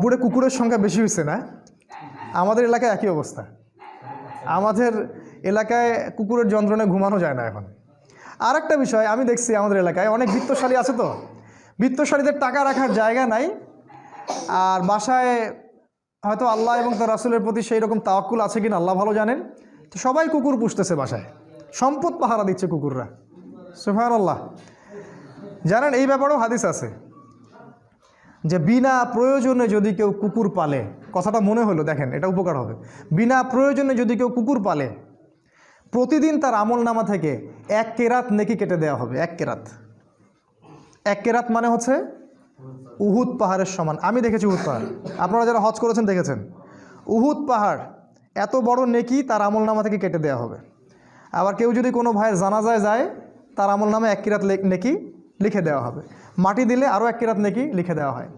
রংপুরে কুকুরের সংখ্যা বেশি হয়েছে না? আমাদের এলাকায় একই অবস্থা। আমাদের এলাকায় কুকুরের যন্ত্রণায় ঘুমানো যায় না এখন। আর একটা বিষয়, আমি দেখছি আমাদের এলাকায়, অনেক বৃত্তশালী আছে তো। বৃত্তশালীদের টাকা রাখার জায়গা নাই। আর বাসায় হয়তো আল্লাহ এবং তার রাসুলের প্রতি সেই রকম তাওয়াক্কুল আছে কিনা আল্লাহ ভালো জানেন। তো সবাই কুকুর পুষতেছে বাসায়। সম্পদ পাহারা দিচ্ছে কুকুররা। সুফান আল্লাহ জানেন, এই ব্যাপারেও হাদিস আছে। যে বিনা প্রয়োজনে যদি কেউ কুকুর পালে, কথাটা মনে হলো, দেখেন, এটা উপকার হবে। বিনা প্রয়োজনে যদি কেউ কুকুর পালে, প্রতিদিন তার আমল নামা থেকে এক কেরাত নেকি কেটে দেওয়া হবে, এক কেরাত। এক কেরাত মানে হচ্ছে উহুদ পাহাড়ের সমান। আমি দেখেছি উহুদ পাহাড়। আপনারা যারা হজ করেছেন, দেখেছেন? উহুদ পাহাড়, এত বড় নেকি তার আমল নামা থেকে কেটে দেওয়া হবে। আবার কেউ যদি কোনো ভাইয়ের জানাজায় যায়, তার আমল নামে এক কিরাত নেকি লিখে দেওয়া হবে। মাটি দিলে আরও এক কিরাত নেকি লিখে দেওয়া হয়।